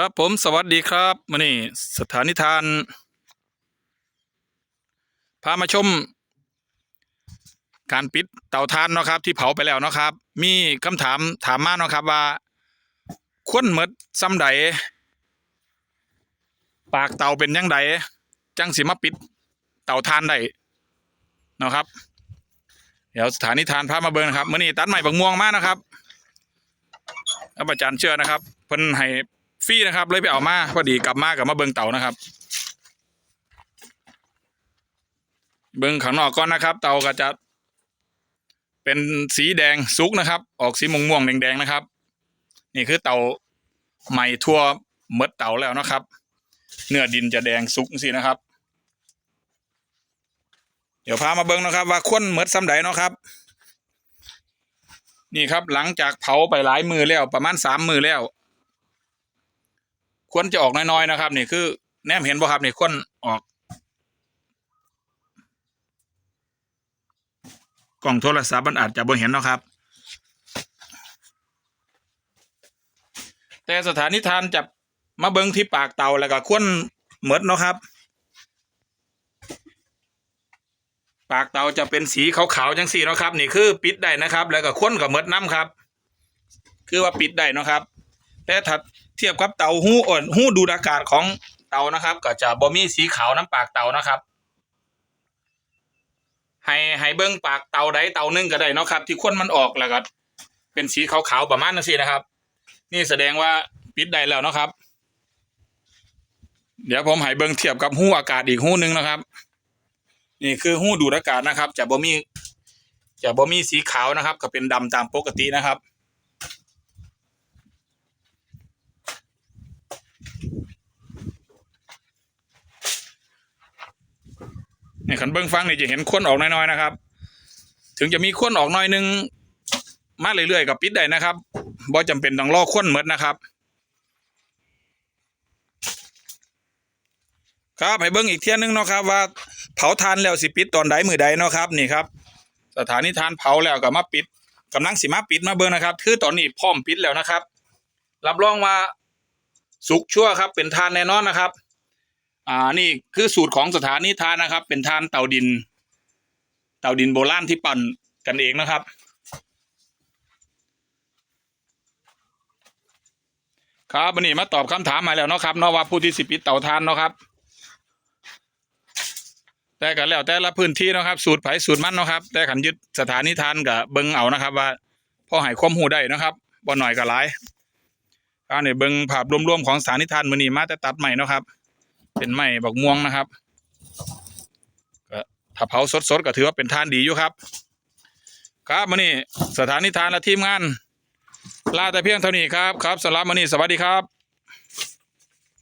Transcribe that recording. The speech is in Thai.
ครับผมสวัสดีครับมื่อนี้สถานิทาน พามาชม การปิดเตาถ่านเนาะครับ ที่เผาไปแล้วเนาะครับ มีคำถามถามมาเนาะครับว่าควรหมดซ้ำใด ปากเตาเป็นยังไงจังสิมาปิด เตาถ่านได้เนาะครับ เดี๋ยวสถานิทานพามาเบิ่งนะครับมื่อนี้ตัดใหม่บักม่วงมานะครับอาจารย์เชื่อนะครับเพิ่นให้ ฟรีนะครับ เลยไปเอามาพอดีกลับมากับมาเบิงเต่านะครับ เบิงข้างนอกก่อนนะครับ เต่าก็จะเป็นสีแดงสุกนะครับ ออกสีม่วงม่วงแดงๆนะครับ นี่คือเต่าใหม่ทั่วเมดเต่าแล้วนะครับ เนื้อดินจะแดงสุกสินะครับ เดี๋ยวพามาเบิงนะครับ ว่าข้นเมดซ้ำใดเนาะครับ นี่ครับหลังจากเผาไปหลายมือแล้วประมาณสามมือแล้ว ควรจะออกน้อยๆนะครับนี่คือแนมเห็นบ่ครับนี่ควรออกกล่องโทรศัพท์มันอาจจะบ่เห็นเนาะครับ แต่สถานิทานจะมาเบิงที่ปากเตาแล้วก็ควรเหมดเนาะครับ ปากเตาจะเป็นสีขาวๆจังสีเนาะครับ นี่คือปิดได้นะครับ แล้วก็ควรกับเหมดน้ำครับ คือว่าปิดได้เนาะครับ แต่ถ้า เทียบกับเตาหู้อ่อนหู้ดูดอากาศของเตานะครับ ก็จะบ่มีสีขาวน้ำปากเตานะครับให้ให้เบิ้งปากเตาใดเตาหนึงก็ได้เนาะครับ ที่ควนมันออกแล้วก็เป็นสีขาวๆประมาณนั้นสินะครับ นี่แสดงว่าปิดได้แล้วนะครับ เดี๋ยวผมให้เบิ้งเทียบกับหู้อากาศอีกหู้หนึงนะครับ นี่คือหู้ดูดอากาศนะครับ จะบ่มีจะบ่มีสีขาวนะครับ ก็เป็นดำตามปกตินะครับ เนี่ยขันเบิ้งฟังเนี่ยจะเห็นควนออกน้อยๆนะครับ ถึงจะมีควนออกน้อยนึงมาเรื่อยๆกับปิดได้นะครับบ่จำเป็นต้องรอควนเหมือนนะครับ ครับให้เบิ้งอีกเที่ยนึงเนาะครับ ว่าเผาทานแล้วสิปิดตอนใดมือใดเนาะครับ นี่ครับ สถานีทานเผาแล้วก็มาปิดกำลังสิมาปิดมาเบิ้งนะครับ คือตอนนี้พร้อมปิดแล้วนะครับ รับรองว่าสุกชั่วครับ เป็นทานแน่นอนนะครับ อ่านี่คือสูตรของสถานีทานนะครับ เป็นทานเตาดิน เตาดินโบราณที่ปั่นกันเองนะครับ ครับวันนี้มาตอบคำถามมาแล้วเนาะครับเนาะว่าผู้ที่สิบปิดเตาทานเนาะครับ แต่กันแล้วแต่ละพื้นที่เนาะครับ สูตรไผ่สูตรมันเนาะครับ แต่ขันยึดสถานีทานกับเบิงเอานะครับ ว่าพ่อให้ความหูได้นะครับบ่หน่อยก็หลายอันนี้เบิงภาพรวมๆของสถานีทานมือนี้มาแต่ตัดใหม่เนาะครับ เป็นไม้บักม่วงนะครับก็ถ้าเผาสดๆก็ถือว่าเป็นทานดีอยู่ครับ ครับมานี่สถานีทานและทีมงานลาแต่เพียงเท่านี้ครับครับสำหรับมานี่สวัสดีครับ